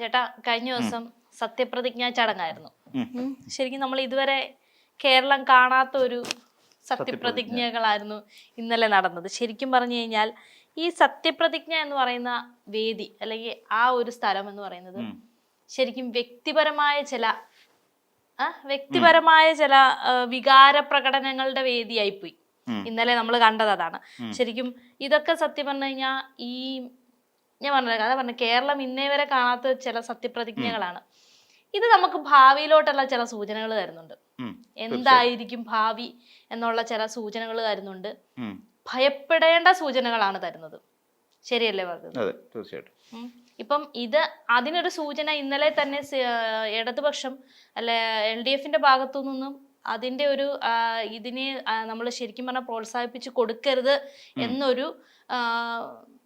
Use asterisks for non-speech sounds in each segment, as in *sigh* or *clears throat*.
ചേട്ടാ കഴിഞ്ഞ ദിവസം സത്യപ്രതിജ്ഞാ ചടങ്ങായിരുന്നു. ശരിക്കും നമ്മൾ ഇതുവരെ കേരളം കാണാത്ത ഒരു സത്യപ്രതിജ്ഞകളായിരുന്നു ഇന്നലെ നടന്നത്. ശരിക്കും പറഞ്ഞു കഴിഞ്ഞാൽ ഈ സത്യപ്രതിജ്ഞ എന്ന് പറയുന്ന വേദി അല്ലെങ്കിൽ ആ ഒരു സ്ഥലം എന്ന് പറയുന്നത് ശരിക്കും വ്യക്തിപരമായ ചില വ്യക്തിപരമായ ചില വികാര പ്രകടനങ്ങളുടെ വേദിയായിപ്പോയി. പോയി ഇന്നലെ നമ്മൾ കണ്ടത് അതാണ്. ശരിക്കും ഇതൊക്കെ സത്യം പറഞ്ഞു കഴിഞ്ഞാൽ ഈ ഞാൻ പറഞ്ഞത് കഥ പറഞ്ഞു കേരളം ഇന്നേ വരെ കാണാത്ത ചില സത്യപ്രതിജ്ഞകളാണ്. ഇത് നമുക്ക് ഭാവിയിലോട്ടുള്ള ചില സൂചനകൾ തരുന്നുണ്ട്. എന്തായിരിക്കും ഭാവി എന്നുള്ള ചില സൂചനകൾ തരുന്നുണ്ട്. ഭയപ്പെടേണ്ട സൂചനകളാണ് തരുന്നത്. ശരിയല്ലേ പറഞ്ഞത് തീർച്ചയായിട്ടും. ഇപ്പം ഇത് അതിനൊരു സൂചന ഇന്നലെ തന്നെ ഇടതുപക്ഷം അല്ലെ എൽ ഡി എഫിന്റെ ഭാഗത്തു നിന്നും അതിന്റെ ഒരു ഇതിനെ നമ്മൾ ശരിക്കും പറഞ്ഞാൽ പ്രോത്സാഹിപ്പിച്ച് കൊടുക്കരുത് എന്നൊരു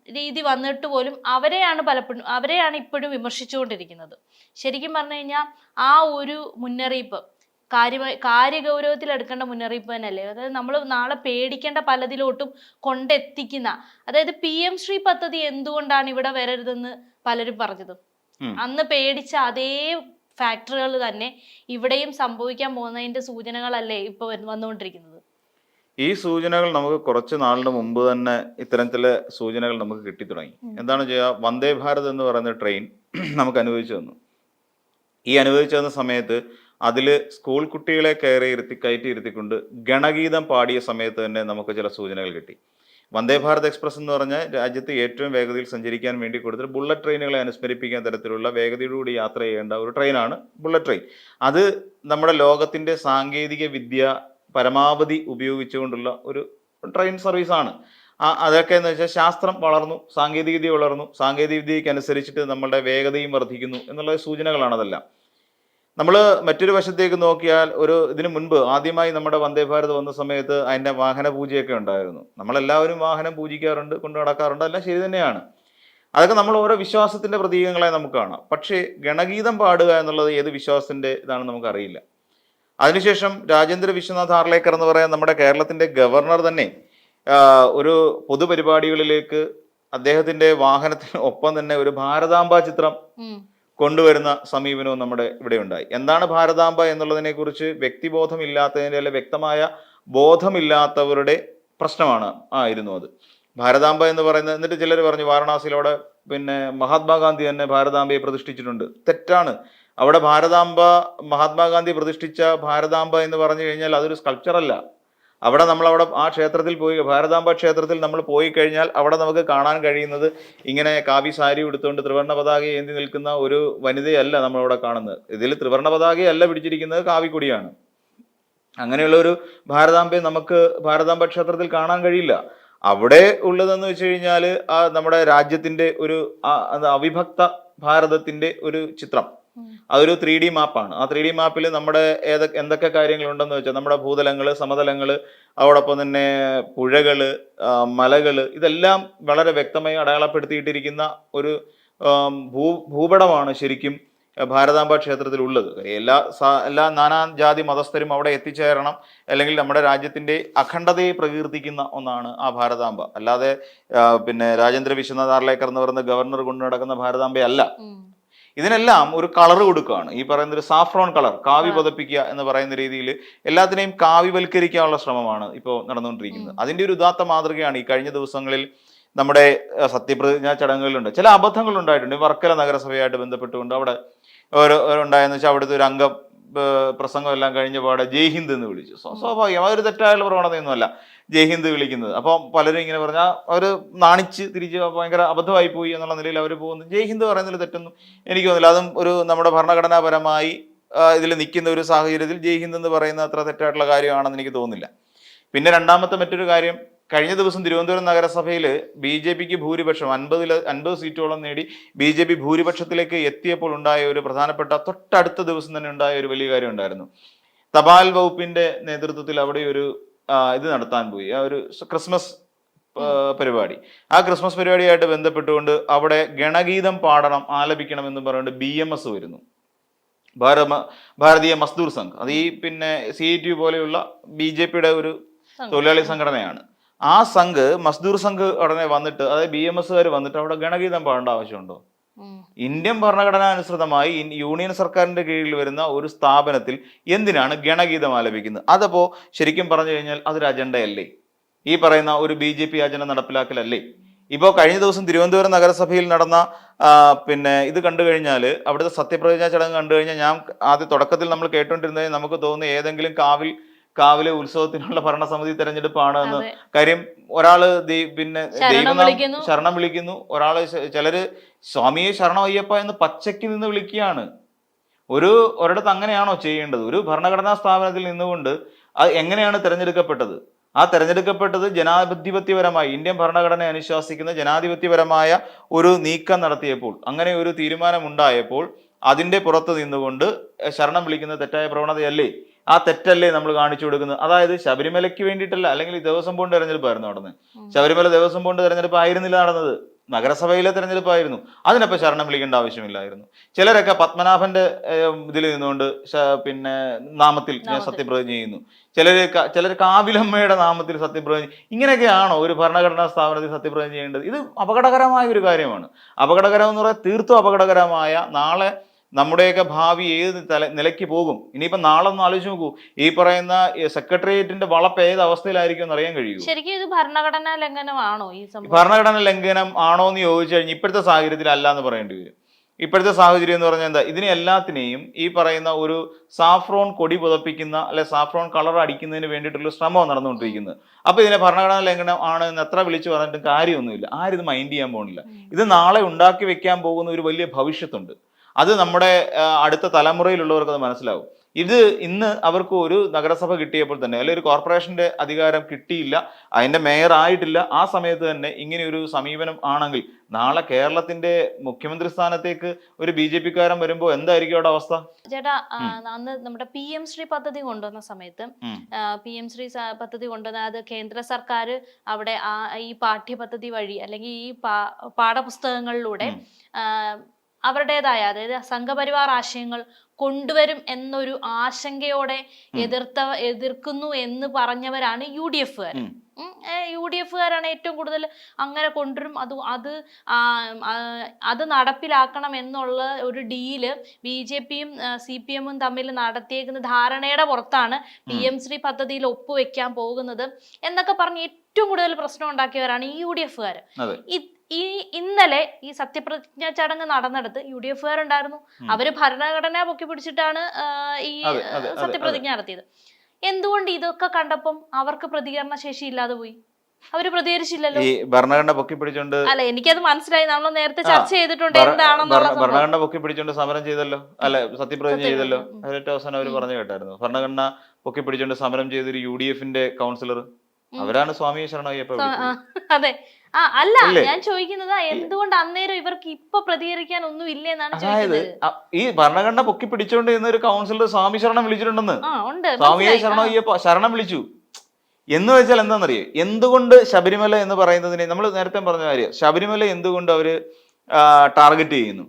രീതി വന്നിട്ട് പോലും അവരെയാണ് പലപ്പോഴും അവരെയാണ് ഇപ്പോഴും വിമർശിച്ചുകൊണ്ടിരിക്കുന്നത്. ശരിക്കും പറഞ്ഞു കഴിഞ്ഞാൽ ആ ഒരു മുന്നറിയിപ്പ് കാര്യമായി കാര്യഗൗരവത്തിൽ എടുക്കേണ്ട മുന്നറിയിപ്പ് തന്നെയല്ലേ? അതായത് നമ്മൾ നാളെ പേടിക്കേണ്ട പലതിലോട്ടും കൊണ്ടെത്തിക്കുന്ന അതായത് പി എം ശ്രീ പദ്ധതി എന്തുകൊണ്ടാണ് ഇവിടെ വരരുതെന്ന് പലരും പറഞ്ഞത്. അന്ന് പേടിച്ച അതേ ഫാക്ടറികൾ തന്നെ ഇവിടെയും സംഭവിക്കാൻ പോകുന്നതിന്റെ സൂചനകളല്ലേ ഇപ്പൊ വന്ന് വന്നുകൊണ്ടിരിക്കുന്നത്. ഈ സൂചനകൾ നമുക്ക് കുറച്ച് നാളിന് മുമ്പ് തന്നെ ഇത്തരം ചില സൂചനകൾ നമുക്ക് കിട്ടി തുടങ്ങി. എന്താണ് ചെയ്യുക? വന്ദേ ഭാരത് എന്ന് പറയുന്ന ട്രെയിൻ *clears throat* നമുക്ക് അനുഭവിച്ചു തന്നു. ഈ അനുഭവിച്ചു തന്ന സമയത്ത് അതിൽ സ്കൂൾ കുട്ടികളെ കയറി ഇരുത്തി കയറ്റി ഇരുത്തിക്കൊണ്ട് ഗണഗീതം പാടിയ സമയത്ത് തന്നെ നമുക്ക് ചില സൂചനകൾ കിട്ടി. വന്ദേ ഭാരത് എക്സ്പ്രസ് എന്ന് പറഞ്ഞാൽ രാജ്യത്ത് ഏറ്റവും വേഗതയിൽ സഞ്ചരിക്കാൻ വേണ്ടി കൊടുത്തിട്ട് ബുള്ളറ്റ് ട്രെയിനുകളെ അനുസ്മരിപ്പിക്കാൻ തരത്തിലുള്ള വേഗതയോടുകൂടി യാത്ര ചെയ്യേണ്ട ഒരു ട്രെയിനാണ് ബുള്ളറ്റ് ട്രെയിൻ. അത് നമ്മുടെ ലോകത്തിന്റെ സാങ്കേതിക വിദ്യ പരമാവധി ഉപയോഗിച്ചുകൊണ്ടുള്ള ഒരു ട്രെയിൻ സർവീസാണ് അതൊക്കെ എന്ന് വെച്ചാൽ ശാസ്ത്രം വളർന്നു സാങ്കേതികവിദ്യ വളർന്നു സാങ്കേതികവിദ്യയ്ക്ക് അനുസരിച്ചിട്ട് നമ്മളുടെ വേഗതയും വർദ്ധിക്കുന്നു എന്നുള്ള സൂചനകളാണ് അതെല്ലാം. നമ്മൾ മറ്റൊരു വശത്തേക്ക് നോക്കിയാൽ ഒരു ഇതിനു മുൻപ് ആദ്യമായി നമ്മുടെ വന്ദേ ഭാരത് വന്ന സമയത്ത് അതിന്റെ വാഹന പൂജയൊക്കെ ഉണ്ടായിരുന്നു. നമ്മളെല്ലാവരും വാഹനം പൂജിക്കാറുണ്ട് കൊണ്ടു നടക്കാറുണ്ട് എല്ലാം ശരി തന്നെയാണ്. അതൊക്കെ നമ്മൾ ഓരോ വിശ്വാസത്തിന്റെ പ്രതീകങ്ങളെ നമുക്ക് കാണാം. പക്ഷേ ഗണഗീതം പാടുക എന്നുള്ളത് ഏത് വിശ്വാസത്തിന്റെ ഇതാണെന്ന് നമുക്കറിയില്ല. അതിനുശേഷം രാജേന്ദ്ര വിശ്വനാഥ് ആർലേക്കർ എന്ന് പറയാൻ നമ്മുടെ കേരളത്തിന്റെ ഗവർണർ തന്നെ ഒരു പൊതുപരിപാടികളിലേക്ക് അദ്ദേഹത്തിന്റെ വാഹനത്തിന് ഒപ്പം തന്നെ ഒരു ഭാരതാംബ ചിത്രം കൊണ്ടുവരുന്ന സമീപനവും നമ്മുടെ ഇവിടെ ഉണ്ടായി. എന്താണ് ഭാരതാംബ എന്നുള്ളതിനെ കുറിച്ച് വ്യക്തിബോധമില്ലാത്തതിന്റെ അല്ലെ വ്യക്തമായ ബോധമില്ലാത്തവരുടെ പ്രശ്നമാണ് ആയിരുന്നു അത്. ഭാരതാംബ എന്ന് പറയുന്നത് എന്നിട്ട് ചിലർ പറഞ്ഞു വാരണാസിയിലവിടെ പിന്നെ മഹാത്മാഗാന്ധി തന്നെ ഭാരതാംബയെ പ്രതിഷ്ഠിച്ചിട്ടുണ്ട്. തെറ്റാണ്. അവിടെ ഭാരതാംബ മഹാത്മാഗാന്ധി പ്രതിഷ്ഠിച്ച ഭാരതാംബ എന്ന് പറഞ്ഞു കഴിഞ്ഞാൽ അതൊരു സ്കൾപ്ചറല്ല അവിടെ നമ്മൾ അവിടെ ആ ക്ഷേത്രത്തിൽ പോയി ഭാരതാംബ ക്ഷേത്രത്തിൽ നമ്മൾ പോയി കഴിഞ്ഞാൽ അവിടെ നമുക്ക് കാണാൻ കഴിയുന്നത് ഇങ്ങനെ കാവി സാരി എടുത്തുകൊണ്ട് ത്രിവർണ പതാക ഏന്തി നിൽക്കുന്ന ഒരു വനിതയല്ല നമ്മളവിടെ കാണുന്നത്. ഇതിൽ ത്രിവർണ പതാകയല്ല പിടിച്ചിരിക്കുന്നത് കാവിക്കൊടിയാണ് അങ്ങനെയുള്ള ഒരു ഭാരതാംബയെ നമുക്ക് ഭാരതാംബ ക്ഷേത്രത്തിൽ കാണാൻ കഴിയില്ല. അവിടെ ഉള്ളതെന്ന് വെച്ച് കഴിഞ്ഞാൽ നമ്മുടെ രാജ്യത്തിന്റെ ഒരു അവിഭക്ത ഭാരതത്തിന്റെ ഒരു ചിത്രം. അതൊരു ത്രീ ഡി മാപ്പാണ്. ആ ത്രീ ഡി മാപ്പിൽ നമ്മുടെ ഏതൊക്കെ എന്തൊക്കെ കാര്യങ്ങളുണ്ടെന്ന് വെച്ചാൽ നമ്മുടെ ഭൂതലങ്ങൾ സമതലങ്ങൾ അതോടൊപ്പം തന്നെ പുഴകൾ മലകൾ ഇതെല്ലാം വളരെ വ്യക്തമായി അടയാളപ്പെടുത്തിയിട്ടിരിക്കുന്ന ഒരു ഭൂ ഭൂപടമാണ് ശരിക്കും ഭാരതാംബ ക്ഷേത്രത്തിൽ ഉള്ളത് എല്ലാ എല്ലാ എല്ലാ നാനാജാതി മതസ്ഥരും അവിടെ എത്തിച്ചേരണം. അല്ലെങ്കിൽ നമ്മുടെ രാജ്യത്തിന്റെ അഖണ്ഡതയെ പ്രകീർത്തിക്കുന്ന ഒന്നാണ് ആ ഭാരതാംബ. അല്ലാതെ പിന്നെ രാജേന്ദ്ര വിശ്വനാഥ് ആർലേക്കർ എന്ന് പറയുന്ന ഗവർണർ കൊണ്ടു നടക്കുന്ന ഭാരതാംബ അല്ല ഉം. ഇതിനെല്ലാം ഒരു കളർ കൊടുക്കുകയാണ്. ഈ പറയുന്ന ഒരു സാഫ്രോൺ കളർ കാവി പതപ്പിക്കുക എന്ന് പറയുന്ന രീതിയിൽ എല്ലാത്തിനെയും കാവിവൽക്കരിക്കാനുള്ള ശ്രമമാണ് ഇപ്പോൾ നടന്നുകൊണ്ടിരിക്കുന്നത്. അതിന്റെ ഒരു ഉദാത്ത മാതൃകയാണ് ഈ കഴിഞ്ഞ ദിവസങ്ങളിൽ നമ്മുടെ സത്യപ്രതിജ്ഞാ ചടങ്ങുകളിലുണ്ട്. ചില അബദ്ധങ്ങൾ ഉണ്ടായിട്ടുണ്ട് വർക്കല നഗരസഭയായിട്ട് ബന്ധപ്പെട്ടുകൊണ്ട് അവിടെ ഒരു ഉണ്ടായെന്ന് വെച്ചാൽ അവിടുത്തെ ഒരു അംഗം പ്രസംഗം എല്ലാം കഴിഞ്ഞ പാടെ ജയ് ഹിന്ദ് എന്ന് വിളിച്ചു. സ്വ- സ്വാഭാവികം. അതൊരു തെറ്റായുള്ള പ്രവണതയൊന്നുമല്ല. ജയ് ഹിന്ദ് വിളിക്കുന്നത്. അപ്പോൾ പലരും ഇങ്ങനെ പറഞ്ഞാൽ അവർ നാണിച്ച് തിരിച്ച് ഭയങ്കര അബദ്ധമായി പോയി എന്നുള്ള നിലയിൽ അവർ പോകുന്നു. ജയ് ഹിന്ദ് പറയുന്നതിൽ തെറ്റൊന്നും എനിക്ക് തോന്നില്ല അതും ഒരു നമ്മുടെ ഭരണഘടനാപരമായി ഇതിൽ നിൽക്കുന്ന ഒരു സാഹചര്യത്തിൽ ജയ് ഹിന്ദ് എന്ന് പറയുന്ന അത്ര തെറ്റായിട്ടുള്ള കാര്യമാണെന്ന് എനിക്ക് തോന്നുന്നില്ല. പിന്നെ രണ്ടാമത്തെ മറ്റൊരു കാര്യം കഴിഞ്ഞ ദിവസം തിരുവനന്തപുരം നഗരസഭയിൽ ബി ജെ പിക്ക് ഭൂരിപക്ഷം അൻപതിൽ അൻപത് സീറ്റോളം നേടി ബി ജെ പി ഭൂരിപക്ഷത്തിലേക്ക് എത്തിയപ്പോൾ ഉണ്ടായ ഒരു പ്രധാനപ്പെട്ട തൊട്ടടുത്ത ദിവസം തന്നെ ഉണ്ടായ ഒരു വലിയ കാര്യം ഉണ്ടായിരുന്നു. തപാൽ വകുപ്പിന്റെ നേതൃത്വത്തിൽ അവിടെ ഒരു ഇത് നടത്താൻ പോയി. ആ ഒരു ക്രിസ്മസ് പരിപാടി. ആ ക്രിസ്മസ് പരിപാടിയായിട്ട് ബന്ധപ്പെട്ടുകൊണ്ട് അവിടെ ഗണഗീതം പാടണം ആലപിക്കണം എന്ന് പറഞ്ഞുകൊണ്ട് ബി എം എസ് വരുന്നു. ഭാരമ ഭാരതീയ മസ്ദൂർ സംഘ്. അത് ഈ പിന്നെ സി ഐ ടി പോലെയുള്ള ബി ജെ പിയുടെ ഒരു തൊഴിലാളി സംഘടനയാണ്. ആ സംഘ് മസ്ദൂർ സംഘ് ഉടനെ വന്നിട്ട് അതായത് ബി എം എസ്സുകാർ വന്നിട്ട് അവിടെ ഗണഗീതം പാടേണ്ട ആവശ്യമുണ്ടോ. ഇന്ത്യൻ ഭരണഘടനാ അനുസൃതമായി യൂണിയൻ സർക്കാരിന്റെ കീഴിൽ വരുന്ന ഒരു സ്ഥാപനത്തിൽ എന്തിനാണ് ഗണഗീതം ആലപിക്കുന്നത്? അതപ്പോ ശരിക്കും പറഞ്ഞു കഴിഞ്ഞാൽ അതൊരു അജണ്ടയല്ലേ? ഈ പറയുന്ന ഒരു ബി ജെ പി അജണ്ട നടപ്പിലാക്കലല്ലേ? ഇപ്പോൾ കഴിഞ്ഞ ദിവസം തിരുവനന്തപുരം നഗരസഭയിൽ നടന്ന പിന്നെ ഇത് കണ്ടു കഴിഞ്ഞാൽ അവിടുത്തെ സത്യപ്രതിജ്ഞാ ചടങ്ങ് കണ്ടു കഴിഞ്ഞാൽ ഞാൻ ആദ്യ തുടക്കത്തിൽ നമ്മൾ കേട്ടുകൊണ്ടിരുന്നതിന് നമുക്ക് തോന്നുന്ന ഏതെങ്കിലും കാവിൽ കാവിലെ ഉത്സവത്തിനുള്ള ഭരണസമിതി തെരഞ്ഞെടുപ്പാണ് എന്ന് കാര്യം ഒരാൾ പിന്നെ വിളിക്കുന്നു. ശരണം വിളിക്കുന്നു. ഒരാൾ ചിലര് സ്വാമിയെ ശരണം അയ്യപ്പ എന്ന് പച്ചയ്ക്ക് നിന്ന് വിളിക്കുകയാണ്. ഒരു ഒരിടത്ത് അങ്ങനെയാണോ ചെയ്യേണ്ടത്? ഒരു ഭരണഘടനാ സ്ഥാപനത്തിൽ നിന്നുകൊണ്ട് അത് എങ്ങനെയാണ് തിരഞ്ഞെടുക്കപ്പെട്ടത്? ആ തെരഞ്ഞെടുക്കപ്പെട്ടത് ജനാധിപത്യപരമായി ഇന്ത്യൻ ഭരണഘടന അനുശാസിക്കുന്ന ജനാധിപത്യപരമായ ഒരു നീക്കം നടത്തിയപ്പോൾ അങ്ങനെ ഒരു തീരുമാനം അതിന്റെ പുറത്ത് നിന്നുകൊണ്ട് ശരണം വിളിക്കുന്ന തെറ്റായ പ്രവണതയല്ലേ? ആ തെറ്റല്ലേ നമ്മൾ കാണിച്ചു കൊടുക്കുന്നത്? അതായത് ശബരിമലയ്ക്ക് വേണ്ടിയിട്ടല്ല അല്ലെങ്കിൽ ദേവസ്വം ബോർഡ് തെരഞ്ഞെടുപ്പായിരുന്നു നടന്നത്. ശബരിമല ദേവസ്വം ബോർഡ് തെരഞ്ഞെടുപ്പ് ആയിരുന്നില്ല നടന്നത്. നഗരസഭയിലെ തെരഞ്ഞെടുപ്പായിരുന്നു. അതിനപ്പോൾ ശരണം വിളിക്കേണ്ട ആവശ്യമില്ലായിരുന്നു. ചിലരൊക്കെ പത്മനാഭന്റെ ഇതിൽ നിന്നുകൊണ്ട് പിന്നെ നാമത്തിൽ ഞാൻ സത്യപ്രതിജ്ഞ ചെയ്യുന്നു. ചിലർ ചിലർ കാവിലമ്മയുടെ നാമത്തിൽ സത്യപ്രതിജ്ഞ ഇങ്ങനെയൊക്കെയാണോ ഒരു ഭരണഘടനാ സ്ഥാപനത്തിൽ സത്യപ്രതിജ്ഞ ചെയ്യേണ്ടത്? ഇത് അപകടകരമായ ഒരു കാര്യമാണ്. അപകടകരം എന്ന് പറയാൻ തീർത്തും അപകടകരമായ നാളെ നമ്മുടെയൊക്കെ ഭാവി ഏത് തല നിലയ്ക്ക് പോകും? ഇനിയിപ്പോൾ നാളെ ഒന്ന് ആലോചിച്ച് നോക്കൂ. ഈ പറയുന്ന സെക്രട്ടേറിയറ്റിന്റെ വളപ്പ് ഏത് അവസ്ഥയിലായിരിക്കും എന്ന് അറിയാൻ കഴിയും ശരിക്കും ഇത് ഭരണഘടനാ ലംഘനമാണോ ഈ ഭരണഘടന ലംഘനം ആണോ എന്ന് ചോദിച്ചു കഴിഞ്ഞാൽ ഇപ്പോഴത്തെ സാഹചര്യത്തിൽ അല്ല എന്ന് പറയേണ്ടി വരും. ഇപ്പോഴത്തെ സാഹചര്യം എന്ന് പറഞ്ഞാൽ എന്താ? ഇതിനെ എല്ലാത്തിനെയും ഈ പറയുന്ന ഒരു സാഫ്രോൺ കൊടി പുതപ്പിക്കുന്ന അല്ലെ സാഫ്രോൺ കളർ അടിക്കുന്നതിന് വേണ്ടിയിട്ടുള്ള ശ്രമം നടന്നുകൊണ്ടിരിക്കുന്നത് അപ്പൊ ഇതിനെ ഭരണഘടനാ ലംഘനം ആണ് എന്ന് എത്ര വിളിച്ചു പറഞ്ഞിട്ടും കാര്യമൊന്നുമില്ല. ആരും ഇത് മൈൻഡ് ചെയ്യാൻ പോകുന്നില്ല. ഇത് നാളെ ഉണ്ടാക്കി വെക്കാൻ പോകുന്ന ഒരു വലിയ ഭവിഷ്യത്തുണ്ട്. അത് നമ്മുടെ അടുത്ത തലമുറയിലുള്ളവർക്ക് അത് മനസ്സിലാവും. ഇത് ഇന്ന് അവർക്ക് ഒരു നഗരസഭ കിട്ടിയപ്പോൾ തന്നെ അല്ലെങ്കിൽ ഒരു കോർപ്പറേഷന്റെ അധികാരം കിട്ടിയില്ല അതിന്റെ മേയർ ആയിട്ടില്ല ആ സമയത്ത് തന്നെ ഇങ്ങനെ ഒരു സമീപനം ആണെങ്കിൽ നാളെ കേരളത്തിന്റെ മുഖ്യമന്ത്രി സ്ഥാനത്തേക്ക് ഒരു ബി ജെ പിക്കാരൻ വരുമ്പോൾ എന്തായിരിക്കും അവിടെ അവസ്ഥ? ചേട്ടാ അന്ന് നമ്മുടെ പി എം ശ്രീ പദ്ധതി കൊണ്ടുവന്ന സമയത്ത്. പി എം ശ്രീ പദ്ധതി കൊണ്ടുവന്ന അത് കേന്ദ്ര സർക്കാർ അവിടെ ആ ഈ പാഠ്യപദ്ധതി വഴി അല്ലെങ്കിൽ ഈ പാ- പാഠപുസ്തകങ്ങളിലൂടെ അവരുടേതായ അതായത് സംഘപരിവാർ ആശയങ്ങൾ കൊണ്ടുവരും എന്നൊരു ആശങ്കയോടെ എതിർത്ത എതിർക്കുന്നു എന്ന് പറഞ്ഞവരാണ് യു ഡി എഫുകാർ. യു ഡി എഫുകാരാണ് ഏറ്റവും കൂടുതൽ അങ്ങനെ കൊണ്ടുവരും. അത് അത് അത് നടപ്പിലാക്കണം എന്നുള്ള ഒരു ഡീൽ ബി ജെ പിയും സി പി എമ്മും തമ്മിൽ നടത്തിയേക്കുന്ന ധാരണയുടെ പുറത്താണ് പി എം ശ്രീ പദ്ധതിയിൽ ഒപ്പുവെക്കാൻ പോകുന്നത്. എന്നൊക്കെ പറഞ്ഞ് ഏറ്റവും കൂടുതൽ പ്രശ്നം ഉണ്ടാക്കിയവരാണ് ഈ യു ഡി എഫുകാർ. ഈ ഇന്നലെ ഈ സത്യപ്രതിജ്ഞ ചടങ്ങ് നടന്നിടത്ത് യു ഡി എഫുകാരുണ്ടായിരുന്നു അവർ ഭരണഘടന പൊക്കി പിടിച്ചിട്ടാണ് ഈ സത്യപ്രതിജ്ഞ നടത്തിയത്. എന്തുകൊണ്ട് ഇതൊക്കെ കണ്ടപ്പം അവർക്ക് പ്രതികരണ ശേഷി ഇല്ലാതെ പോയി? അവർ പ്രതികരിച്ചില്ലല്ലോ. ഈ ഭരണഘടന പൊക്കി പിടിച്ചോണ്ട് അല്ല എനിക്കത് മനസ്സിലായി. നമ്മൾ നേരത്തെ ചർച്ച ചെയ്തിട്ടുണ്ട് എന്താണെന്നുള്ള ഭരണഘടന പൊക്കി പിടിച്ചോണ്ട് സമരം ചെയ്തല്ലോ? അല്ല സത്യപ്രതിജ്ഞ ചെയ്തല്ലോ? ഏറ്റവും അവസാനം അവർ പറഞ്ഞു കേട്ടായിരുന്നു. ഭരണഘടന പൊക്കി പിടിച്ചോണ്ട് സമരം ചെയ്തൊരു യു ഡി എഫിന്റെ കൗൺസിലർ അവരാണ് സ്വാമി ശരണയ്യപ്പ അതെ. ആ അല്ല ഞാൻ ചോദിക്കുന്നത് എന്തുകൊണ്ട് അന്നേരം ഇവർക്ക് ഇപ്പൊ പ്രതികരിക്കാൻ ഒന്നും ഇല്ലേ എന്നാണ് അതായത് ഈ ഭരണഘടന പൊക്കി പിടിച്ചോണ്ട് ഇന്ന് ഒരു കൗൺസിലർ സ്വാമി ശരണം വിളിച്ചിട്ടുണ്ടെന്ന്. സ്വാമിയെ. ശരണം അയ്യപ്പ ശരണം വിളിച്ചു. എന്ന് വെച്ചാൽ എന്താണെന്നറിയോ? എന്തുകൊണ്ട് ശബരിമല എന്ന് പറയുന്നതിനെ നമ്മൾ നേരത്തെ പറഞ്ഞ കാര്യം ശബരിമല എന്തുകൊണ്ട് അവർ ടാർഗറ്റ് ചെയ്യുന്നു?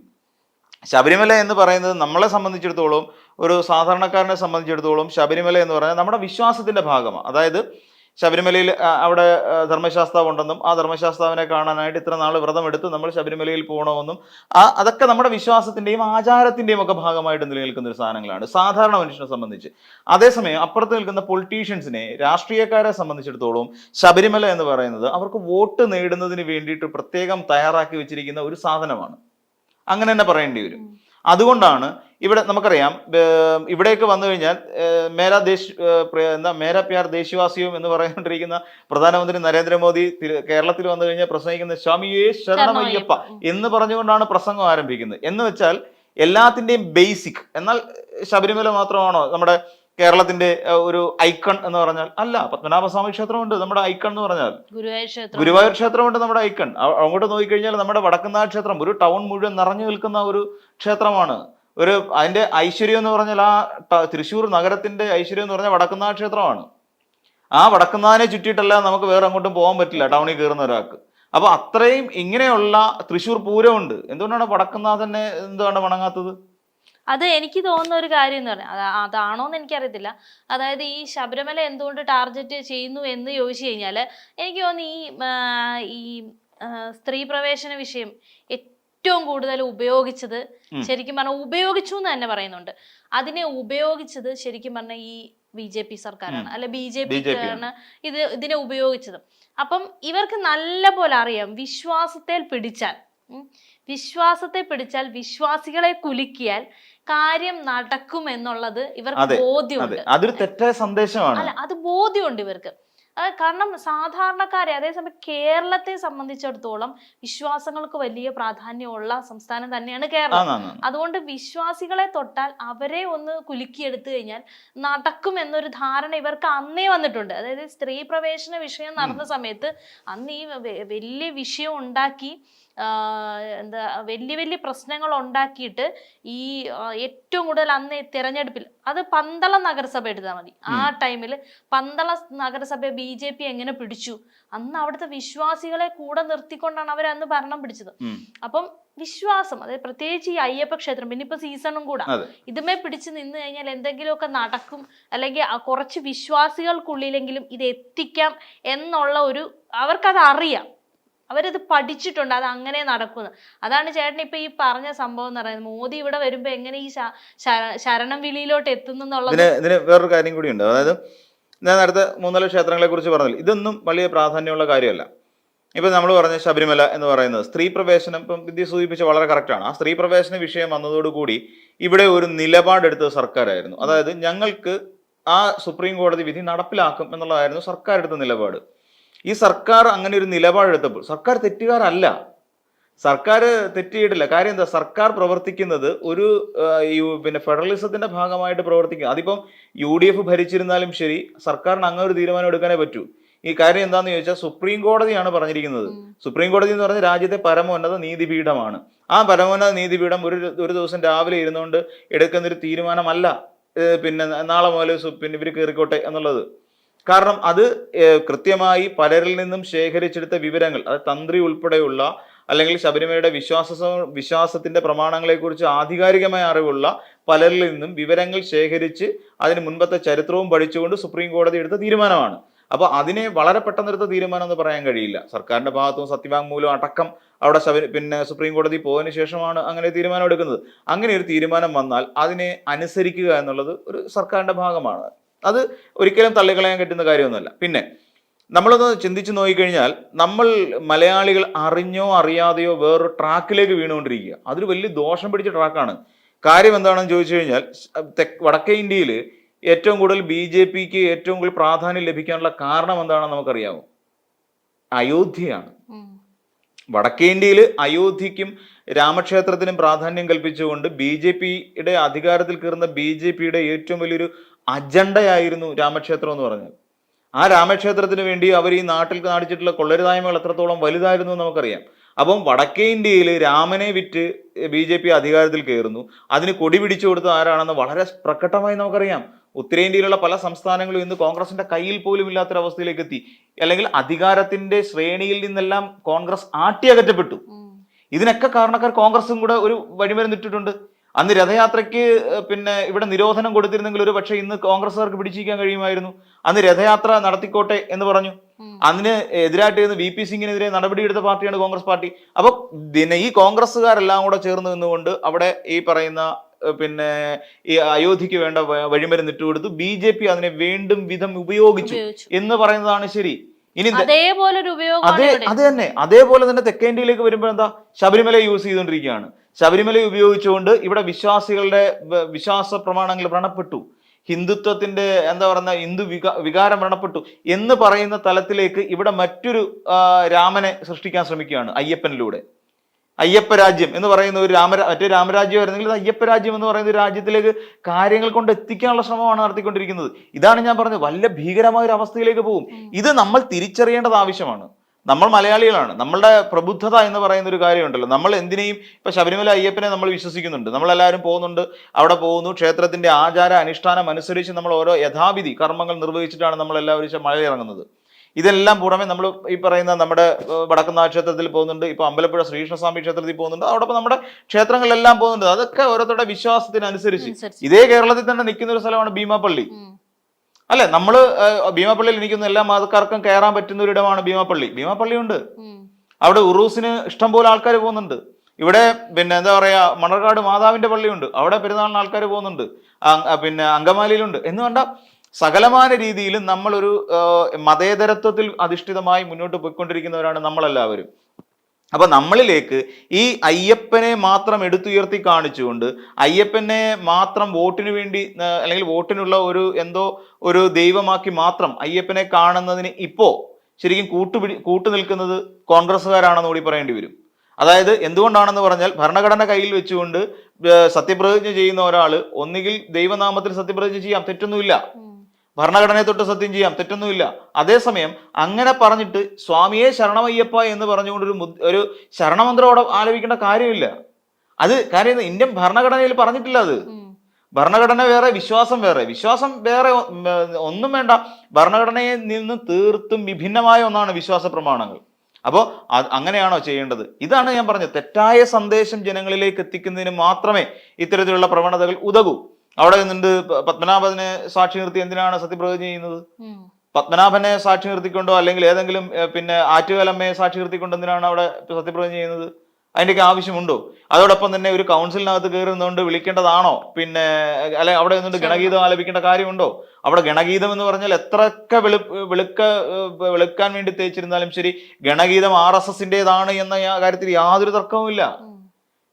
ശബരിമല എന്ന് പറയുന്നത് നമ്മളെ സംബന്ധിച്ചിടത്തോളം ഒരു സാധാരണക്കാരനെ സംബന്ധിച്ചിടത്തോളം ശബരിമല എന്ന് പറയുന്നത് നമ്മുടെ വിശ്വാസത്തിന്റെ ഭാഗമാണ് അതായത് ശബരിമലയിൽ അവിടെ ധർമ്മശാസ്താവ് ഉണ്ടെന്നും ആ ധർമ്മശാസ്താവിനെ കാണാനായിട്ട് ഇത്ര നാൾ വ്രതം എടുത്ത് നമ്മൾ ശബരിമലയിൽ പോകണമെന്നും ആ അതൊക്കെ നമ്മുടെ വിശ്വാസത്തിന്റെയും ആചാരത്തിന്റെയും ഒക്കെ ഭാഗമായിട്ട് നിലനിൽക്കുന്ന ഒരു സാധനങ്ങളാണ്. സാധാരണ മനുഷ്യനെ സംബന്ധിച്ച്. അതേസമയം അപ്പുറത്ത് നിൽക്കുന്ന പൊളിറ്റീഷ്യൻസിനെ രാഷ്ട്രീയക്കാരെ സംബന്ധിച്ചിടത്തോളം ശബരിമല എന്ന് പറയുന്നത് അവർക്ക് വോട്ട് നേടുന്നതിന് വേണ്ടിയിട്ട് പ്രത്യേകം തയ്യാറാക്കി വെച്ചിരിക്കുന്ന ഒരു സാധനമാണ്. അങ്ങനെ തന്നെ പറയേണ്ടി വരും. അതുകൊണ്ടാണ് ഇവിടെ നമുക്കറിയാം ഇവിടേക്ക് വന്നു കഴിഞ്ഞാൽ മേര ദേശ് എന്താ മേരാ പ്യാർ ദേശവാസിയും എന്ന് പറഞ്ഞുകൊണ്ടിരിക്കുന്ന പ്രധാനമന്ത്രി നരേന്ദ്രമോദി കേരളത്തിൽ വന്നു കഴിഞ്ഞാൽ പ്രസംഗിക്കുന്ന സ്വാമിയേ ശരണമയ്യപ്പ എന്ന് പറഞ്ഞുകൊണ്ടാണ് പ്രസംഗം ആരംഭിക്കുന്നത്. എന്ന് വെച്ചാൽ എല്ലാത്തിന്റെയും ബേസിക് എന്നാൽ ശബരിമല മാത്രമാണോ നമ്മുടെ കേരളത്തിന്റെ ഒരു ഐക്കൺ എന്ന് പറഞ്ഞാൽ അല്ല പത്മനാഭസ്വാമി ക്ഷേത്രമുണ്ട് നമ്മുടെ ഐക്കൺ എന്ന് പറഞ്ഞാൽ. ഗുരുവായൂർ ക്ഷേത്രമുണ്ട് നമ്മുടെ ഐക്കൺ. അങ്ങോട്ട് നോക്കിക്കഴിഞ്ഞാൽ നമ്മുടെ വടക്കുന്നാഥ ക്ഷേത്രം ഒരു ടൗൺ മുഴുവൻ നിറഞ്ഞു നിൽക്കുന്ന ഒരു ക്ഷേത്രമാണ്. ഒരു അതിന്റെ ഐശ്വര്യം എന്ന് പറഞ്ഞാൽ ആ തൃശ്ശൂർ നഗരത്തിന്റെ ഐശ്വര്യം എന്ന് പറഞ്ഞാൽ വടക്കുന്നാഥ ക്ഷേത്രമാണ്. ആ വടക്കുന്നാഥനെ ചുറ്റിയിട്ടല്ല നമുക്ക് വേറെ അങ്ങോട്ടും പോകാൻ പറ്റില്ല ടൗണിൽ കയറുന്ന ഒരാൾക്ക്. അപ്പൊ അത്രയും ഇങ്ങനെയുള്ള തൃശ്ശൂർ പൂരമുണ്ട്. എന്തുകൊണ്ടാണ് വടക്കുന്നാഥനെ എന്തുകൊണ്ടാണ് വണങ്ങാത്തത്? അത് എനിക്ക് തോന്നുന്ന ഒരു കാര്യം എന്ന് പറഞ്ഞാൽ അത് അതാണോന്ന് എനിക്കറിയത്തില്ല. അതായത് ഈ ശബരിമല എന്തുകൊണ്ട് ടാർഗറ്റ് ചെയ്യുന്നു എന്ന് ചോദിച്ചു കഴിഞ്ഞാൽ എനിക്ക് തോന്നുന്നു ഈ ഈ സ്ത്രീ പ്രവേശന വിഷയം ഏറ്റവും കൂടുതൽ ഉപയോഗിച്ചത് ശരിക്കും പറഞ്ഞാൽ ഉപയോഗിച്ചു എന്ന് തന്നെ പറയുന്നുണ്ട്. അതിനെ ഉപയോഗിച്ചത് ശരിക്കും പറഞ്ഞാൽ ഈ ബി ജെ പി സർക്കാരാണ്. അല്ലെ ബി ജെ പി BJP ഇത് ഇതിനെ ഉപയോഗിച്ചത്. അപ്പം ഇവർക്ക് നല്ല പോലെ അറിയാം വിശ്വാസത്തെ പിടിച്ചാൽ വിശ്വാസത്തെ പിടിച്ചാൽ വിശ്വാസികളെ കുലുക്കിയാൽ കാര്യം നടക്കും എന്നുള്ളത് ഇവർക്ക് ബോധ്യമുണ്ട്. അതൊരു തെറ്റായ സന്ദേശമാണ്. അല്ല അത് ബോധ്യമുണ്ട് ഇവർക്ക്. അതായത് കാരണം സാധാരണക്കാരെ അതേസമയം കേരളത്തെ സംബന്ധിച്ചിടത്തോളം വിശ്വാസങ്ങൾക്ക് വലിയ പ്രാധാന്യമുള്ള സംസ്ഥാനം തന്നെയാണ് കേരളം. അതുകൊണ്ട് വിശ്വാസികളെ തൊട്ടാൽ അവരെ ഒന്ന് കുലുക്കിയെടുത്തു കഴിഞ്ഞാൽ നടക്കും എന്നൊരു ധാരണ ഇവർക്ക് അന്നേ വന്നിട്ടുണ്ട്. അതായത് സ്ത്രീ പ്രവേശന വിഷയം നടന്ന സമയത്ത് അന്ന് ഈ വലിയ വിഷയം ഉണ്ടാക്കി എന്താ വലിയ വലിയ പ്രശ്നങ്ങൾ ഉണ്ടാക്കിയിട്ട് ഈ ഏറ്റവും കൂടുതൽ അന്ന് തിരഞ്ഞെടുപ്പിൽ അത് പന്തള നഗരസഭ എടുത്താൽ മതി. ആ ടൈമിൽ പന്തള നഗരസഭ ബി ജെ പി എങ്ങനെ പിടിച്ചു? അന്ന് അവിടുത്തെ വിശ്വാസികളെ കൂടെ നിർത്തിക്കൊണ്ടാണ് അവർ അന്ന് ഭരണം പിടിച്ചത്. അപ്പം വിശ്വാസം അതായത് പ്രത്യേകിച്ച് ഈ അയ്യപ്പ ക്ഷേത്രം പിന്നെ ഇപ്പൊ സീസണും കൂടാ. ഇതുമേ പിടിച്ച് നിന്ന് കഴിഞ്ഞാൽ എന്തെങ്കിലുമൊക്കെ നടക്കും അല്ലെങ്കിൽ കുറച്ച് വിശ്വാസികൾക്കുള്ളിലെങ്കിലും ഇത് എത്തിക്കാം എന്നുള്ള ഒരു അവർക്കത് അറിയാം അവരത് പഠിച്ചിട്ടുണ്ട് അത് അങ്ങനെ നടക്കുന്നത് അതാണ് ചേട്ടൻ ഇപ്പൊ ഈ പറഞ്ഞ സംഭവം എന്ന് പറയുന്നത്. മോദി ഇവിടെ വരുമ്പോ എങ്ങനെ ഈ ശരണം വിളിയിലോട്ട് എത്തുന്നു എന്നുള്ളത് ഇതിന് വേറൊരു കാര്യം ഉണ്ട്. അതായത് ഞാൻ നേരത്തെ മൂന്നാൽ ക്ഷേത്രങ്ങളെ കുറിച്ച് പറഞ്ഞില്ല? ഇതൊന്നും വലിയ പ്രാധാന്യമുള്ള കാര്യമല്ല. ഇപ്പൊ നമ്മൾ പറഞ്ഞ ശബരിമല എന്ന് പറയുന്നത് സ്ത്രീ പ്രവേശനം ഇപ്പം വിദ്യ സൂചിപ്പിച്ച വളരെ കറക്റ്റാണ് ആ സ്ത്രീ പ്രവേശന വിഷയം വന്നതോടുകൂടി ഇവിടെ ഒരു നിലപാടെടുത്തത് സർക്കാരായിരുന്നു. അതായത് ഞങ്ങൾക്ക് ആ സുപ്രീം കോടതി വിധി നടപ്പിലാക്കും എന്നുള്ളതായിരുന്നു സർക്കാർ എടുത്ത നിലപാട്. ഈ സർക്കാർ അങ്ങനെ ഒരു നിലപാടെടുത്തപ്പോൾ സർക്കാർ തെറ്റുകാരല്ല. സർക്കാർ തെറ്റിയിട്ടില്ല. കാര്യം എന്താ? സർക്കാർ പ്രവർത്തിക്കുന്നത് ഒരു പിന്നെ ഫെഡറലിസത്തിന്റെ ഭാഗമായിട്ട് പ്രവർത്തിക്കുക അതിപ്പം യു ഡി എഫ് ഭരിച്ചിരുന്നാലും ശരി സർക്കാരിന് അങ്ങനെ ഒരു തീരുമാനം എടുക്കാനേ പറ്റൂ. ഈ കാര്യം എന്താണെന്ന് ചോദിച്ചാൽ സുപ്രീം കോടതിയാണ് പറഞ്ഞിരിക്കുന്നത്. സുപ്രീം കോടതി എന്ന് പറഞ്ഞാൽ രാജ്യത്തെ പരമോന്നത നീതിപീഠമാണ്. ആ പരമോന്നത നീതിപീഠം ഒരു ഒരു ദിവസം രാവിലെ ഇരുന്നുകൊണ്ട് എടുക്കുന്നൊരു തീരുമാനമല്ല പിന്നെ നാളെ മുതൽ പിന്നെ ഇവർ കയറിക്കോട്ടെ എന്നുള്ളത്. കാരണം അത് കൃത്യമായി പലരിൽ നിന്നും ശേഖരിച്ചെടുത്ത വിവരങ്ങൾ അത് തന്ത്രി ഉൾപ്പെടെയുള്ള അല്ലെങ്കിൽ ശബരിമലയുടെ വിശ്വാസ വിശ്വാസത്തിന്റെ പ്രമാണങ്ങളെക്കുറിച്ച് ആധികാരികമായ അറിവുള്ള പലരിൽ നിന്നും വിവരങ്ങൾ ശേഖരിച്ച് അതിന് മുൻപത്തെ ചരിത്രവും പഠിച്ചുകൊണ്ട് സുപ്രീം കോടതി എടുത്ത തീരുമാനമാണ്. അപ്പോൾ അതിനെ വളരെ പെട്ടെന്നെടുത്ത തീരുമാനം എന്ന് പറയാൻ കഴിയില്ല. സർക്കാരിന്റെ ഭാഗത്തും സത്യവാങ്മൂലം അടക്കം അവിടെ ശബരി പിന്നെ സുപ്രീം കോടതി പോയതിനു ശേഷമാണ് അങ്ങനെ തീരുമാനം എടുക്കുന്നത്. അങ്ങനെ ഒരു തീരുമാനം വന്നാൽ അതിനെ അനുസരിക്കുക എന്നുള്ളത് ഒരു സർക്കാരിന്റെ ഭാഗമാണ്. അത് ഒരിക്കലും തള്ളിക്കളയാൻ കിട്ടുന്ന കാര്യമൊന്നുമല്ല. പിന്നെ നമ്മളൊന്ന് ചിന്തിച്ച് നോക്കിക്കഴിഞ്ഞാൽ നമ്മൾ മലയാളികൾ അറിഞ്ഞോ അറിയാതെയോ വേറൊരു ട്രാക്കിലേക്ക് വീണുകൊണ്ടിരിക്കുക. അതൊരു വലിയ ദോഷം പിടിച്ച ട്രാക്കാണ്. കാര്യം എന്താണെന്ന് ചോദിച്ചു കഴിഞ്ഞാൽ വടക്കേ ഇന്ത്യയിൽ ഏറ്റവും കൂടുതൽ ബി ജെ പിക്ക് ഏറ്റവും കൂടുതൽ പ്രാധാന്യം ലഭിക്കാനുള്ള കാരണം എന്താണെന്ന് നമുക്കറിയാമോ അയോധ്യയാണ്. വടക്കേ ഇന്ത്യയിൽ അയോധ്യയ്ക്കും രാമക്ഷേത്രത്തിനും പ്രാധാന്യം കൽപ്പിച്ചുകൊണ്ട് ബി ജെ പിയുടെ അധികാരത്തിൽ കയറുന്ന ബി ജെ പിയുടെ ഏറ്റവും വലിയൊരു അജണ്ടയായിരുന്നു രാമക്ഷേത്രം എന്ന് പറഞ്ഞാൽ. ആ രാമക്ഷേത്രത്തിന് വേണ്ടി അവർ ഈ നാട്ടിൽ കാണിച്ചിട്ടുള്ള കൊള്ളരുതായ്മകൾ എത്രത്തോളം വലുതായിരുന്നു എന്ന് നമുക്കറിയാം. അപ്പം വടക്കേ ഇന്ത്യയിൽ രാമനെ വിറ്റ് ബി ജെ പി അധികാരത്തിൽ കയറുന്നു. അതിന് കൊടി പിടിച്ചു കൊടുത്ത ആരാണെന്ന് വളരെ പ്രകടമായി നമുക്കറിയാം. ഉത്തരേന്ത്യയിലുള്ള പല സംസ്ഥാനങ്ങളും ഇന്ന് കോൺഗ്രസിന്റെ കയ്യിൽ പോലും ഇല്ലാത്തൊരവസ്ഥയിലേക്ക് എത്തി. അല്ലെങ്കിൽ അധികാരത്തിന്റെ ശ്രേണിയിൽ നിന്നെല്ലാം കോൺഗ്രസ് ആട്ടിയകറ്റപ്പെട്ടു. അകറ്റപ്പെട്ടു ഇതിനൊക്കെ കാരണക്കാർ കോൺഗ്രസും കൂടെ ഒരു വഴിമരുന്നിട്ടിട്ടുണ്ട്. അന്ന് രഥയാത്രയ്ക്ക് പിന്നെ ഇവിടെ നിരോധനം കൊടുത്തിരുന്നെങ്കിൽ ഒരു പക്ഷേ ഇന്ന് കോൺഗ്രസ്സുകാർക്ക് പിടിച്ചിരിക്കാൻ കഴിയുമായിരുന്നു. അന്ന് രഥയാത്ര നടത്തിക്കോട്ടെ എന്ന് പറഞ്ഞു. അതിന് എതിരായിട്ട് വി പി സിംഗിനെതിരെ നടപടിയെടുത്ത പാർട്ടിയാണ് കോൺഗ്രസ് പാർട്ടി. അപ്പൊ പിന്നെ ഈ കോൺഗ്രസ്സുകാരെല്ലാം കൂടെ ചേർന്ന് നിന്നുകൊണ്ട് അവിടെ ഈ പറയുന്ന പിന്നെ ഈ അയോധ്യക്ക് വേണ്ട വഴിമരുന്ന് വഴിമരുന്നിട്ട് കൊടുത്തു ബി ജെ പി അതിനെ വീണ്ടും വിധം ഉപയോഗിച്ചു എന്ന് പറയുന്നതാണ് ശരി. ഇനി അതേപോലെ ഉപയോഗമാണ് അതെ തന്നെ. അതേപോലെ തന്നെ തെക്കേ ഇന്ത്യയിലേക്ക് വരുമ്പോൾ എന്താ? ശബരിമല യൂസ് ചെയ്തുകൊണ്ടിരിക്കുകയാണ്. ശബരിമല ഉപയോഗിച്ചുകൊണ്ട് ഇവിടെ വിശ്വാസികളുടെ വിശ്വാസ പ്രമാണങ്ങൾ വ്രണപ്പെട്ടു. ഹിന്ദുത്വത്തിന്റെ എന്താ പറയുന്ന ഹിന്ദു വികാ വികാരം വ്രണപ്പെട്ടു എന്ന് പറയുന്ന തലത്തിലേക്ക് ഇവിടെ മറ്റൊരു രാമനെ സൃഷ്ടിക്കാൻ ശ്രമിക്കുകയാണ് അയ്യപ്പനിലൂടെ. അയ്യപ്പ രാജ്യം എന്ന് പറയുന്ന ഒരു രാമ മറ്റേ രാമരാജ്യമായിരുന്നെങ്കിൽ ഇത് അയ്യപ്പ രാജ്യം എന്ന് പറയുന്ന ഒരു രാജ്യത്തിലേക്ക് കാര്യങ്ങൾ കൊണ്ട് എത്തിക്കാനുള്ള ശ്രമമാണ് നടത്തിക്കൊണ്ടിരിക്കുന്നത്. ഇതാണ് ഞാൻ പറഞ്ഞത്. വല്ല ഭീകരമായ ഒരു അവസ്ഥയിലേക്ക് പോകും. ഇത് നമ്മൾ തിരിച്ചറിയേണ്ടത് ആവശ്യമാണ്. നമ്മൾ മലയാളികളാണ്. നമ്മളുടെ പ്രബുദ്ധത എന്ന് പറയുന്ന ഒരു കാര്യമുണ്ടല്ലോ. നമ്മൾ എന്തിനേയും ഇപ്പൊ ശബരിമല അയ്യപ്പനെ നമ്മൾ വിശ്വസിക്കുന്നുണ്ട്. നമ്മളെല്ലാവരും പോകുന്നുണ്ട് അവിടെ പോകുന്നു. ക്ഷേത്രത്തിന്റെ ആചാര അനുഷ്ഠാനം അനുസരിച്ച് നമ്മൾ ഓരോ യഥാവിധി കർമ്മങ്ങൾ നിർവഹിച്ചിട്ടാണ് നമ്മൾ എല്ലാവരും മലയിറങ്ങുന്നത് ഇതെല്ലാം പുറമെ നമ്മൾ ഈ പറയുന്ന നമ്മുടെ വടക്കുന്നാഥ ക്ഷേത്രത്തിൽ പോകുന്നുണ്ട്. ഇപ്പൊ അമ്പലപ്പുഴ ശ്രീകൃഷ്ണസ്വാമി ക്ഷേത്രത്തിൽ പോകുന്നുണ്ട്. അതോടൊപ്പം നമ്മുടെ ക്ഷേത്രങ്ങളിലെല്ലാം പോകുന്നുണ്ട്. അതൊക്കെ ഓരോരുത്തരുടെ വിശ്വാസത്തിനനുസരിച്ച്. ഇതേ കേരളത്തിൽ തന്നെ നിൽക്കുന്ന ഒരു സ്ഥലമാണ് ഭീമാപ്പള്ളി. അല്ലെ നമ്മൾ ഭീമാപ്പള്ളിയിൽ എനിക്കൊന്നും എല്ലാ മതക്കാർക്കും കയറാൻ പറ്റുന്ന ഒരിടമാണ് ഭീമാപ്പള്ളി. ഭീമാപ്പള്ളി ഉണ്ട്. അവിടെ ഉറൂസിന് ഇഷ്ടംപോലെ ആൾക്കാർ പോകുന്നുണ്ട്. ഇവിടെ പിന്നെ എന്താ പറയാ മണർകാട് മാതാവിന്റെ പള്ളിയുണ്ട്. അവിടെ പെരുന്നാളിന് ആൾക്കാർ പോകുന്നുണ്ട്. പിന്നെ അങ്കമാലിയിലുണ്ട്. എന്ന് വേണ്ട സകലമായ രീതിയിലും നമ്മളൊരു മതേതരത്വത്തിൽ അധിഷ്ഠിതമായി മുന്നോട്ട് പോയിക്കൊണ്ടിരിക്കുന്നവരാണ് നമ്മളെല്ലാവരും. അപ്പൊ നമ്മളിലേക്ക് ഈ അയ്യപ്പനെ മാത്രം എടുത്തുയർത്തി കാണിച്ചുകൊണ്ട് അയ്യപ്പനെ മാത്രം വോട്ടിന് വേണ്ടി അല്ലെങ്കിൽ വോട്ടിനുള്ള ഒരു എന്തോ ഒരു ദൈവമാക്കി മാത്രം അയ്യപ്പനെ കാണുന്നതിന് ഇപ്പോ ശരിക്കും കൂട്ടുപിടി കൂട്ടു നിൽക്കുന്നത് കോൺഗ്രസ്സുകാരാണെന്ന് കൂടി പറയേണ്ടി വരും അതായത് എന്തുകൊണ്ടാണെന്ന് പറഞ്ഞാൽ ഭരണഘടന കയ്യിൽ വെച്ചുകൊണ്ട് സത്യപ്രതിജ്ഞ ചെയ്യുന്ന ഒരാൾ ഒന്നുകിൽ ദൈവനാമത്തിൽ സത്യപ്രതിജ്ഞ ചെയ്യാം തെറ്റൊന്നുമില്ല. ഭരണഘടനയെ തൊട്ട് സത്യം ചെയ്യാം തെറ്റൊന്നുമില്ല. അതേസമയം അങ്ങനെ പറഞ്ഞിട്ട് സ്വാമിയെ ശരണമയ്യപ്പ എന്ന് പറഞ്ഞുകൊണ്ട് ഒരു അവിടെ ആലോചിക്കേണ്ട കാര്യമില്ല. അത് കാര്യം ഇന്ത്യൻ ഭരണഘടനയിൽ പറഞ്ഞിട്ടില്ല അത്. ഭരണഘടന വേറെ വിശ്വാസം വേറെ. വിശ്വാസം വേറെ ഒന്നും വേണ്ട. ഭരണഘടനയിൽ നിന്ന് തീർത്തും വിഭിന്നമായ ഒന്നാണ് വിശ്വാസ പ്രമാണങ്ങൾ. അപ്പോൾ അങ്ങനെയാണോ ചെയ്യേണ്ടത്? ഇതാണ് ഞാൻ പറഞ്ഞത്. തെറ്റായ സന്ദേശം ജനങ്ങളിലേക്ക് എത്തിക്കുന്നതിന് മാത്രമേ ഇത്തരത്തിലുള്ള പ്രവണതകൾ ഉതകൂ. അവിടെ നിന്നുണ്ട്. പത്മനാഭനെ സാക്ഷി നിർത്തി എന്തിനാണ് സത്യപ്രതിജ്ഞ ചെയ്യുന്നത്? പത്മനാഭനെ സാക്ഷി നിർത്തിക്കൊണ്ടോ? അല്ലെങ്കിൽ ഏതെങ്കിലും പിന്നെ ആറ്റുകാലമ്മയെ സാക്ഷി നിർത്തിക്കൊണ്ടോ എന്തിനാണ് അവിടെ സത്യപ്രതിജ്ഞ ചെയ്യുന്നത്? അതിന്റെയൊക്കെ ആവശ്യമുണ്ടോ? അതോടൊപ്പം തന്നെ ഒരു കൗൺസിലിനകത്ത് കയറി നിന്നുകൊണ്ട് വിളിക്കേണ്ടതാണോ? പിന്നെ അല്ലെ അവിടെ നിന്നുകൊണ്ട് ഗണഗീതം ആലപിക്കേണ്ട കാര്യമുണ്ടോ? അവിടെ ഗണഗീതം എന്ന് പറഞ്ഞാൽ എത്രയൊക്കെ വെളു വെളുക്ക വെളുക്കാൻ വേണ്ടി തേച്ചിരുന്നാലും ശരി ഗണഗീതം ആർ എസ് എസിന്റെതാണ് എന്ന കാര്യത്തിൽ യാതൊരു തർക്കവുമില്ല.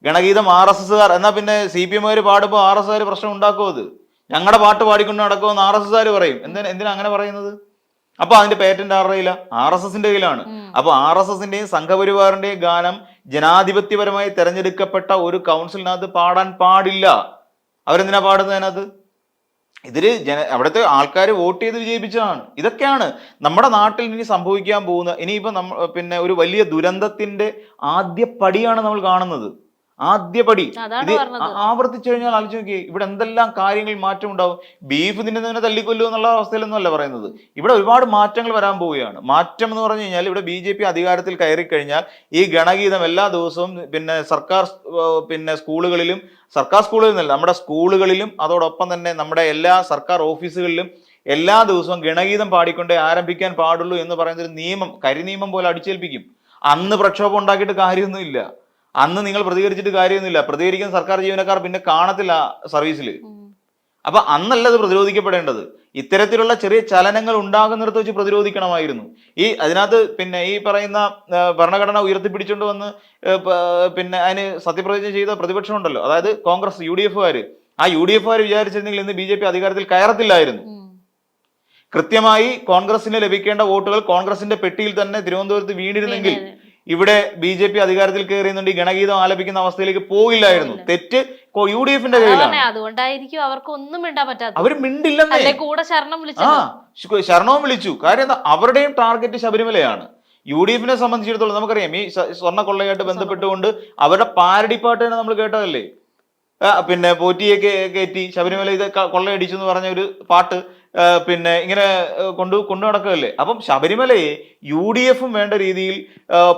ഗണഗീതം ആർ എസ് എസ്സുകാർ എന്നാ പിന്നെ സി പി എമ്മുകാർ പാടുമ്പോൾ ആർ എസ് പ്രശ്നം ഉണ്ടാക്കുമോ അത്? ഞങ്ങളുടെ പാട്ട് പാടിക്കൊണ്ട് നടക്കുമെന്ന് ആർ എസ് എസ്സുകാർ പറയും. എന്തിനാ എന്തിനാ അങ്ങനെ പറയുന്നത്? അപ്പൊ അതിന്റെ പേറ്റന്റ് ആരുടെ കയ്യില? ആർ എസ് എസിന്റെ കയ്യിലാണ്. അപ്പൊ ആർ എസ് എസിന്റെയും സംഘപരിവാറിന്റെയും ഗാനം ജനാധിപത്യപരമായി തെരഞ്ഞെടുക്കപ്പെട്ട ഒരു കൗൺസിലിനകത്ത് പാടാൻ പാടില്ല. അവരെന്തിനാ പാടുന്നത് അതിനകത്ത്? ഇതിൽ ജന അവിടുത്തെ ആൾക്കാർ വോട്ട് ചെയ്ത് വിജയിപ്പിച്ചതാണ്. ഇതൊക്കെയാണ് നമ്മുടെ നാട്ടിൽ ഇനി സംഭവിക്കാൻ പോകുന്ന ഇനിയിപ്പോ നമ്മ പിന്നെ ഒരു വലിയ ദുരന്തത്തിന്റെ ആദ്യ പടിയാണ് നമ്മൾ കാണുന്നത്. ആദ്യ പടി അതാണ് ഇത് ആവർത്തിച്ചു കഴിഞ്ഞാൽ ആലോചിച്ച് നോക്കിയേ ഇവിടെ എന്തെല്ലാം കാര്യങ്ങൾ മാറ്റം ഉണ്ടാവും ബീഫ് തിന്നുന്നതിനെ തല്ലിക്കൊല്ലു എന്നുള്ള അവസ്ഥയിലൊന്നും അല്ല പറയുന്നത്. ഇവിടെ ഒരുപാട് മാറ്റങ്ങൾ വരാൻ പോവുകയാണ്. മാറ്റം എന്ന് പറഞ്ഞു കഴിഞ്ഞാൽ ഇവിടെ ബി ജെ പി അധികാരത്തിൽ കയറി കഴിഞ്ഞാൽ ഈ ഗണഗീതം എല്ലാ ദിവസവും പിന്നെ സർക്കാർ പിന്നെ സ്കൂളുകളിലും സർക്കാർ സ്കൂളുകളിൽ നിന്നല്ല നമ്മുടെ സ്കൂളുകളിലും അതോടൊപ്പം തന്നെ നമ്മുടെ എല്ലാ സർക്കാർ ഓഫീസുകളിലും എല്ലാ ദിവസവും ഗണഗീതം പാടിക്കൊണ്ടേ ആരംഭിക്കാൻ പാടുള്ളൂ എന്ന് പറയുന്ന ഒരു നിയമം കരിനിയമം പോലെ അടിച്ചേൽപ്പിക്കും. അന്ന് പ്രക്ഷോഭം ഉണ്ടാക്കിയിട്ട് കാര്യമൊന്നുമില്ല. അന്ന് നിങ്ങൾ പ്രതികരിച്ചിട്ട് കാര്യമൊന്നുമില്ല. പ്രതികരിക്കുന്ന സർക്കാർ ജീവനക്കാർ പിന്നെ കാണത്തില്ല സർവീസിൽ. അപ്പൊ അന്നല്ല അത് പ്രതിരോധിക്കപ്പെടേണ്ടത്. ഇത്തരത്തിലുള്ള ചെറിയ ചലനങ്ങൾ ഉണ്ടാകുന്നിടത്ത് വെച്ച് പ്രതിരോധിക്കണമായിരുന്നു. ഈ അതിനകത്ത് പിന്നെ ഈ പറയുന്ന ഭരണഘടന ഉയർത്തിപ്പിടിച്ചുകൊണ്ട് വന്ന് പിന്നെ അതിന് സത്യപ്രതിജ്ഞ ചെയ്ത പ്രതിപക്ഷം ഉണ്ടല്ലോ അതായത് കോൺഗ്രസ് യു ഡി എഫുകാർ ആ യു ഡി എഫുകാർ വിചാരിച്ചിരുന്നെങ്കിൽ ഇന്ന് ബി ജെ പി അധികാരത്തിൽ കയറത്തില്ലായിരുന്നു. കൃത്യമായി കോൺഗ്രസിന് ലഭിക്കേണ്ട വോട്ടുകൾ കോൺഗ്രസിന്റെ പെട്ടിയിൽ തന്നെ തിരുവനന്തപുരത്ത് വീണിരുന്നെങ്കിൽ ഇവിടെ ബി ജെ പി അധികാരത്തിൽ കയറിയുന്നുണ്ട്. ഈ ഗണഗീതം ആലപിക്കുന്ന അവസ്ഥയിലേക്ക് പോകില്ലായിരുന്നു തെറ്റ് യു ഡി എഫിന്റെ കയ്യിലാണ്. അതുകൊണ്ടായിരിക്കും അവർക്ക് ഒന്നും മിണ്ടാൻ പറ്റാത്ത അവർ മിണ്ടില്ലെന്നേ. കൂടെ ശരണം വിളിച്ചു ശരണവും വിളിച്ചു. കാര്യം എന്താ? അവരുടെയും ടാർഗറ്റ് ശബരിമലയാണ്. യു ഡി എഫിനെ സംബന്ധിച്ചിടത്തോളം നമുക്കറിയാം. ഈ സ്വ- സ്വർണ കൊള്ളയായിട്ട് ബന്ധപ്പെട്ടുകൊണ്ട് അവരുടെ പാരടി പാട്ട് തന്നെ നമ്മൾ കേട്ടതല്ലേ? പിന്നെ പോറ്റിയെ കയറ്റി ശബരിമല ഇത് കൊള്ളയടിച്ചു എന്ന് പറഞ്ഞ ഒരു പാട്ട് പിന്നെ ഇങ്ങനെ കൊണ്ട് കൊണ്ടു നടക്കുകയല്ലേ അപ്പം ശബരിമലയെ യു ഡി എഫും വേണ്ട രീതിയിൽ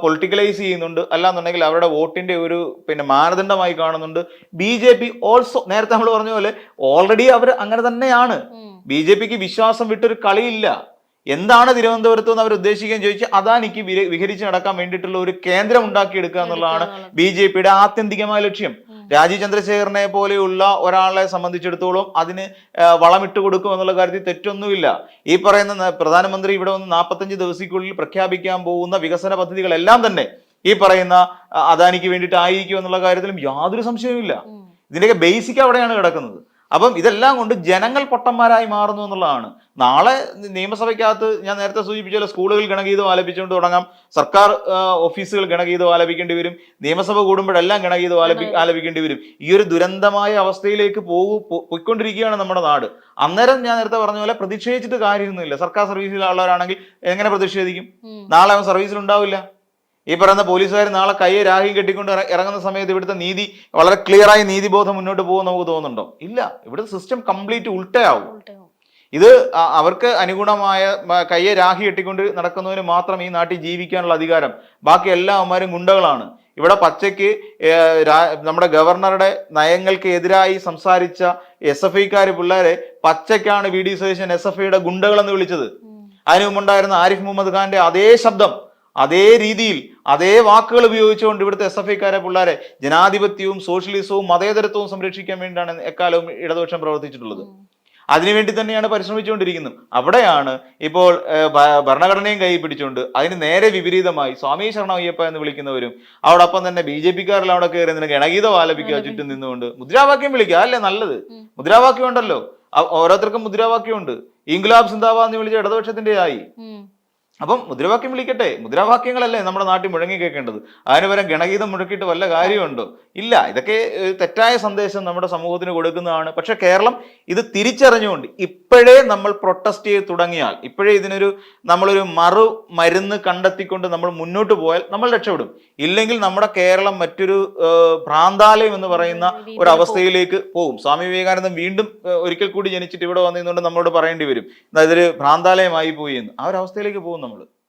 പൊളിറ്റിക്കലൈസ് ചെയ്യുന്നുണ്ട് അല്ലാന്നുണ്ടെങ്കിൽ അവരുടെ വോട്ടിന്റെ ഒരു പിന്നെ മാനദണ്ഡമായി കാണുന്നുണ്ട് ബി ജെ പി ഓൾസോ നേരത്തെ നമ്മൾ പറഞ്ഞ പോലെ ഓൾറെഡി അവർ അങ്ങനെ തന്നെയാണ്. ബി ജെ പിക്ക് വിശ്വാസം വിട്ടൊരു കളിയില്ല എന്താണ് തിരുവനന്തപുരത്ത് നിന്ന് അവർ ഉദ്ദേശിക്കുകയും ചോദിച്ചാൽ അദാനിക്ക് വിഹരിച്ച് നടക്കാൻ വേണ്ടിയിട്ടുള്ള ഒരു കേന്ദ്രം ഉണ്ടാക്കിയെടുക്കുക എന്നുള്ളതാണ് എന്നുള്ളത്. ബി ജെ പിയുടെ ആത്യന്തികമായ ലക്ഷ്യം. രാജീവ് ചന്ദ്രശേഖരനെ പോലെയുള്ള ഒരാളെ സംബന്ധിച്ചിടത്തോളം അതിന് വളമിട്ട് കൊടുക്കും എന്നുള്ള കാര്യത്തിൽ തെറ്റൊന്നുമില്ല. ഈ പറയുന്ന പ്രധാനമന്ത്രി ഇവിടെ വന്ന് നാൽപ്പത്തഞ്ച് ദിവസക്കുള്ളിൽ പ്രഖ്യാപിക്കാൻ പോകുന്ന വികസന പദ്ധതികളെല്ലാം തന്നെ ഈ പറയുന്ന അദാനിക്ക് വേണ്ടിയിട്ടായിരിക്കും എന്നുള്ള കാര്യത്തിലും യാതൊരു സംശയവുമില്ല. ഇല്ല ഇതിന്റെയൊക്കെ ബേസിക് അവിടെയാണ് കിടക്കുന്നത്. അപ്പം ഇതെല്ലാം കൊണ്ട് ജനങ്ങൾ പൊട്ടന്മാരായി മാറുന്നു എന്നുള്ളതാണ്. നാളെ നിയമസഭയ്ക്കകത്ത് ഞാൻ നേരത്തെ സൂചിപ്പിച്ചാൽ സ്കൂളുകൾ ഗണഗീതം ആലപിച്ചുകൊണ്ട് തുടങ്ങാം. സർക്കാർ ഓഫീസുകൾ ഗണഗീതം ആലപിക്കേണ്ടി വരും. നിയമസഭ കൂടുമ്പോഴെല്ലാം ഗണഗീതം ആലപി ആലപിക്കേണ്ടി വരും. ഈ ഒരു ദുരന്തമായ അവസ്ഥയിലേക്ക് പോകു പോയിക്കൊണ്ടിരിക്കുകയാണ് നമ്മുടെ നാട്. അന്നേരം ഞാൻ നേരത്തെ പറഞ്ഞ പോലെ പ്രതിഷേധിച്ചിട്ട് കാര്യമൊന്നുമില്ല. സർക്കാർ സർവീസിലുള്ളവരാണെങ്കിൽ എങ്ങനെ പ്രതിഷേധിക്കും? നാളെ അവൻ സർവീസിൽ ഉണ്ടാവില്ല ഈ പറയുന്ന പോലീസുകാർ നാളെ കൈയെ രാഹിയും കെട്ടിക്കൊണ്ട് ഇറങ്ങുന്ന സമയത്ത് ഇവിടുത്തെ നീതി വളരെ ക്ലിയറായി നീതിബോധം മുന്നോട്ട് പോകും നമുക്ക് തോന്നുന്നുണ്ടോ? ഇല്ല. ഇവിടുത്തെ സിസ്റ്റം കംപ്ലീറ്റ് ഉൾട്ടയാവും. ഇത് അവർക്ക് അനുഗുണമായ കയ്യെ രാഹി കെട്ടിക്കൊണ്ട് നടക്കുന്നവന് മാത്രം ഈ നാട്ടിൽ ജീവിക്കാനുള്ള അധികാരം. ബാക്കി എല്ലാ അമ്മമാരും ഗുണ്ടകളാണ്. ഇവിടെ പച്ചയ്ക്ക് നമ്മുടെ ഗവർണറുടെ നയങ്ങൾക്ക് എതിരായി സംസാരിച്ച എസ് എഫ് ഐക്കാർ പിള്ളേരെ പച്ചയ്ക്കാണ് V D Satheesan S F ഐയുടെ ഗുണ്ടകളെന്ന് വിളിച്ചത്. അതിനു മുമ്പുണ്ടായിരുന്ന ആരിഫ് മുഹമ്മദ് ഖാന്റെ അതേ ശബ്ദം അതേ രീതിയിൽ അതേ വാക്കുകൾ ഉപയോഗിച്ചുകൊണ്ട് ഇവിടുത്തെ എസ് എഫ് ഐക്കാരെ പിള്ളേരെ ജനാധിപത്യവും സോഷ്യലിസവും മതേതരത്വവും സംരക്ഷിക്കാൻ വേണ്ടിയാണ് എക്കാലവും ഇടതുപക്ഷം പ്രവർത്തിച്ചിട്ടുള്ളത്. അതിനുവേണ്ടി തന്നെയാണ് പരിശ്രമിച്ചുകൊണ്ടിരിക്കുന്നത്. അവിടെയാണ് ഇപ്പോൾ ഭരണഘടനയും കൈ പിടിച്ചുകൊണ്ട് അതിന് നേരെ വിപരീതമായി സ്വാമി ശരണ അയ്യപ്പ എന്ന് വിളിക്കുന്നവരും അവിടൊപ്പം തന്നെ ബി ജെ പിക്കാരെല്ലാം അവിടെ കയറി നിന്ന് ഇണഗീതം ആലപിക്കുക ചുറ്റും നിന്നുകൊണ്ട് മുദ്രാവാക്യം വിളിക്കുക അല്ലേ നല്ലത്? മുദ്രാവാക്യം ഉണ്ടല്ലോ. ഓരോരുത്തർക്കും മുദ്രാവാക്യം ഉണ്ട് ഇൻഗുലാബ് സിന്ദാബാദ് എന്ന് വിളിച്ച ഇടതുപക്ഷത്തിന്റെ ആയി. അപ്പം മുദ്രാവാക്യം വിളിക്കട്ടെ. മുദ്രാവാക്യങ്ങളല്ലേ നമ്മുടെ നാട്ടിൽ മുഴങ്ങി കേൾക്കേണ്ടത് അതിന് വരെ ഗണഗീതം മുഴക്കിയിട്ട് വല്ല കാര്യമുണ്ടോ? ഇല്ല. ഇതൊക്കെ തെറ്റായ സന്ദേശം നമ്മുടെ സമൂഹത്തിന് കൊടുക്കുന്നതാണ്. പക്ഷെ കേരളം ഇത് തിരിച്ചറിഞ്ഞുകൊണ്ട് ഇപ്പോഴേ നമ്മൾ പ്രൊട്ടസ്റ്റ് ചെയ്ത് തുടങ്ങിയാൽ ഇപ്പോഴേ ഇതിനൊരു നമ്മളൊരു മറു മരുന്ന് കണ്ടെത്തിക്കൊണ്ട് നമ്മൾ മുന്നോട്ട് പോയാൽ നമ്മൾ രക്ഷപ്പെടും. ഇല്ലെങ്കിൽ നമ്മുടെ കേരളം മറ്റൊരു ഭ്രാന്താലയം എന്ന് പറയുന്ന ഒരവസ്ഥയിലേക്ക് ഒരു അവസ്ഥയിലേക്ക് പോകും. സ്വാമി വിവേകാനന്ദൻ വീണ്ടും ഒരിക്കൽ കൂടി ജനിച്ചിട്ട് ഇവിടെ വന്നതുകൊണ്ട് നമ്മളോട് പറയേണ്ടി വരും. "ദാ ഇതൊരു ഭ്രാന്താലയമായി പോയി എന്ന്. ആ ഒരു അവസ്ഥയിലേക്ക് പോകും നമ്മൾ